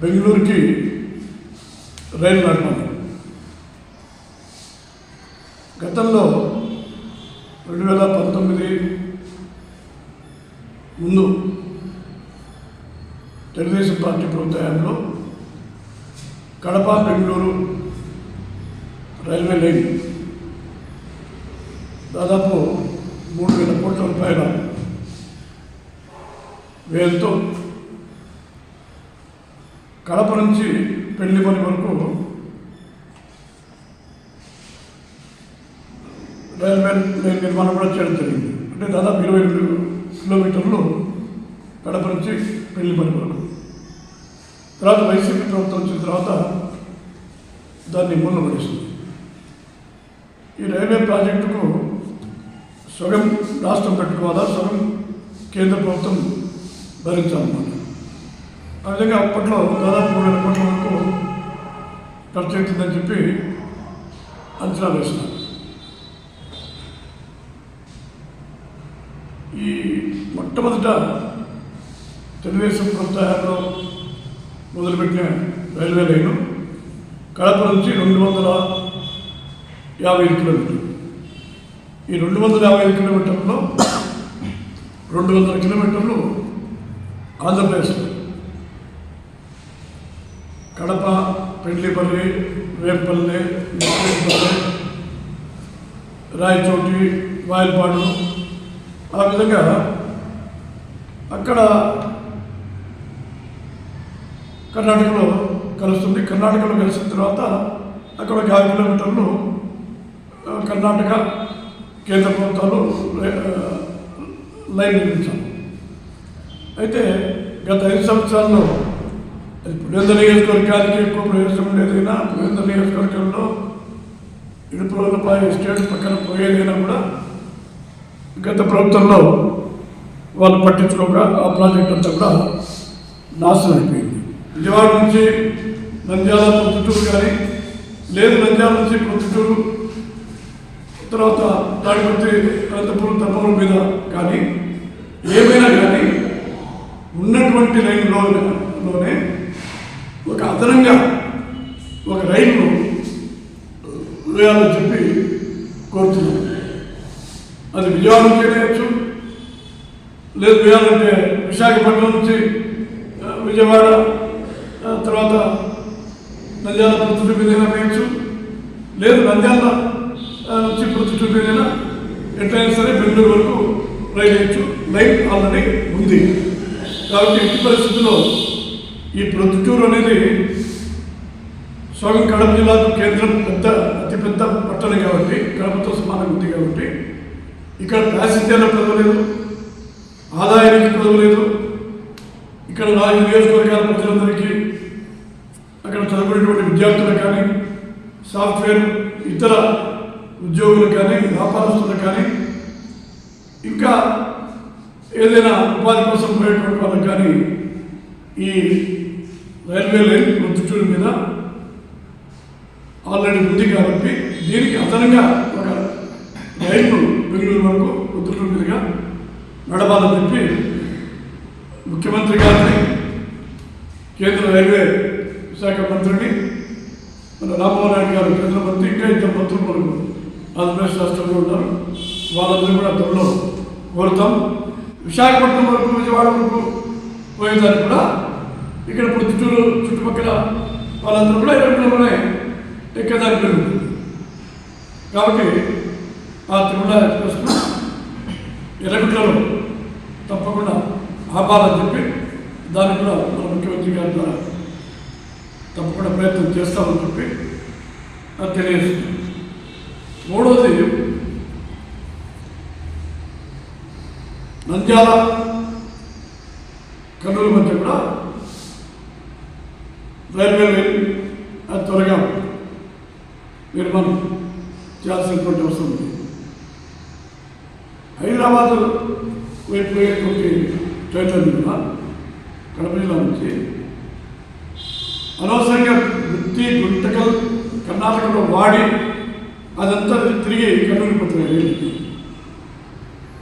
బెంగళూరుకి రైలు నడపాలి గతంలో రెండు వేల పంతొమ్మిది ముందు తెలుగుదేశం పార్టీ ప్రభుత్వంలో కడప బెంగళూరు రైల్వే లైన్ దాదాపు మూడు వేల కోట్ల రూపాయల వేలుతో కడప నుంచి పెళ్ళిపల్లి వరకు రైల్వే లైన్ నిర్మాణం కూడా చేయడం జరిగింది. అంటే దాదాపు ఇరవై రెండు కిలోమీటర్లు కడప నుంచి పెళ్ళిపల్లి వరకు. తర్వాత వైసీపీ ప్రభుత్వం వచ్చిన తర్వాత దాన్ని మూలపడేస్తుంది ఈ రైల్వే ప్రాజెక్టుకు సగం రాష్ట్రం పెట్టుకోవాలా? సగం కేంద్ర ప్రభుత్వం భరించాలన్నమాట. ఆ విధంగా అప్పట్లో దాదాపు మూడు వేల కోట్ల వరకు ఖర్చు అవుతుందని చెప్పి అంచనా వేసినారు ఈ మొట్టమొదట తెలుగుదేశం ప్రభుత్వ మొదలుపెట్టిన రైల్వే లైను కడప నుంచి రెండు వందల యాభై ఐదు కిలోమీటర్లు. ఈ రెండు వందల యాభై ఐదు కిలోమీటర్లో రెండు వందల కిలోమీటర్లు ఆంధ్రప్రదేశ్లో కడప పెండ్లిపల్లి వేంపల్లి రాయచోటి వాయల్పాడు. ఆ విధంగా అక్కడ కర్ణాటకలో కలుస్తుంది. కర్ణాటకలో కలిసిన తర్వాత అక్కడ ఒక యాభై కిలోమీటర్లు కర్ణాటక కేంద్ర ప్రభుత్వాలు లైన్ నిర్మించాలి అయితే గత ఐదు సంవత్సరాల్లో అది పులివెందుల నియోజకవర్గానికి ఎక్కువ ప్రయోజనం లేదైనా పులివెందుల నియోజకవర్గంలో ఇడుపులపై స్టేట్ పక్కన పోయేదైనా కూడా గత ప్రభుత్వంలో వాళ్ళు పట్టించుకోక ఆ ప్రాజెక్ట్ అంతా కూడా నాశనం అయిపోయింది. విజయవాడ నుంచి నంద్యాల పొద్దుటూరు కానీ లేదు నంద్యాల నుంచి పొద్దుటూరు తర్వాత తాడిపత్రి అనంతపురం తప్పవరం మీద కానీ ఏమైనా కానీ ఉన్నటువంటి లైన్లోనే ఒక అదనంగా ఒక రైలు వేయాలని చెప్పి కోరుతున్నాం. అది విజయవాడ నుంచి వేయచ్చు లేదు వేయాలంటే విశాఖపట్నం నుంచి విజయవాడ తర్వాత నంద్యాల ప్రొద్దుటూరు మీదైనా వేయచ్చు లేదు నంద్యాల నుంచి ప్రొద్దుటూరు మీదైనా ఎట్లయినా సరే బెంగళూరు వరకు రైలు వేయచ్చు. లైన్ ఆల్రెడీ ఉంది. కాబట్టి ఎట్టి పరిస్థితుల్లో ఈ ప్రొద్దుటూరు అనేది స్వామి కడప జిల్లాకు కేంద్రం పెద్ద అతిపెద్ద పట్టణం కాబట్టి కడపతో సమానం ఉంది కాబట్టి ఇక్కడ ప్యాసింజర్ల పెరగలేదు ఆదాయానికి పెరగలేదు ఇక్కడ నాలుగు నియోజకవర్గాల ప్రజలందరికీ అక్కడ చదువుకునేటువంటి విద్యార్థులకు కానీ సాఫ్ట్వేర్ ఇతర ఉద్యోగులు కానీ వ్యాపారస్తులకు కానీ ఇంకా ఏదైనా ఉపాధి కోసం పోయేటువంటి వాళ్ళకి కానీ ఈ రైల్వే లైన్ ప్రొద్దుటూరు మీద ఆల్రెడీ ఉంది కాబట్టి దీనికి అదనంగా ఒక రైలు బెంగళూరు వరకు ప్రొద్దుటూరు మీదుగా నడవాలని చెప్పి ముఖ్యమంత్రి గారిని కేంద్ర రైల్వే శాఖ మంత్రిని మన రామ్మోహన్ నాయుడు గారు కేంద్ర మంత్రి ఇంకా ఇద్దరు మంత్రులు మనకు ఆంధ్రప్రదేశ్ రాష్ట్రంలో ఉన్నారు. వాళ్ళందరూ కూడా త్వరలో కోరుతాం. విశాఖపట్నం వరకు విజయవాడ వరకు పోయేదానికి కూడా. ఇక్కడ ప్రొద్దుటూరు చుట్టుపక్కల వాళ్ళందరూ కూడా ఇరవై ఎక్కేదానికి జరుగుతుంది. కాబట్టి ఆ తిరుమల ఎక్స్ప్రెస్ను ఎర్రగుట్లలో తప్పకుండా ఆపాలని చెప్పి దానికి కూడా మన ముఖ్యమంత్రి గారి ద్వారా తప్పకుండా ప్రయత్నం చేస్తామని చెప్పి అది తెలియజేస్తుంది. మూడవది నంద్యాల కర్నూలు మధ్య కూడా రైల్వే లైన్ అది త్వరగా నిర్మాణం చేయాల్సినటువంటి అవసరం ఉంది. హైదరాబాద్ వైపు పోయేటువంటి ట్రైన్లన్నీ కూడా కడప జిల్లా నుంచి అనవసరంగా వృత్తి గుంటకల్ కర్ణాటకలో వాడి అదంతా తిరిగి కర్నూలు పోతున్నాయి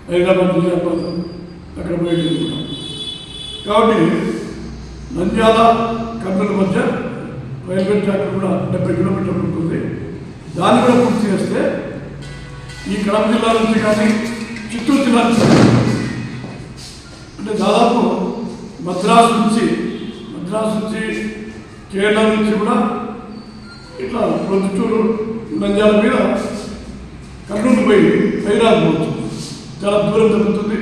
హైదరాబాద్ నిజామాబాద్ అక్కడ పోయి కాబట్టి నంద్యాల కర్నూలు మధ్య రైల్వే ట్రాక్ కూడా డెబ్బై కిలోమీటర్లు ఉంటుంది. దాన్ని కూడా పూర్తి చేస్తే ఈ కడప జిల్లా నుంచి కానీ చిత్తూరు జిల్లా నుంచి అంటే దాదాపు మద్రాసు నుంచి మద్రాసు నుంచి కేరళ నుంచి కూడా ఇట్లా ప్రొద్దుటూరు నంద్యాల మీద కర్నూలు పోయి హైదరాబాద్ పోవచ్చు. చాలా దూరం జరుగుతుంది.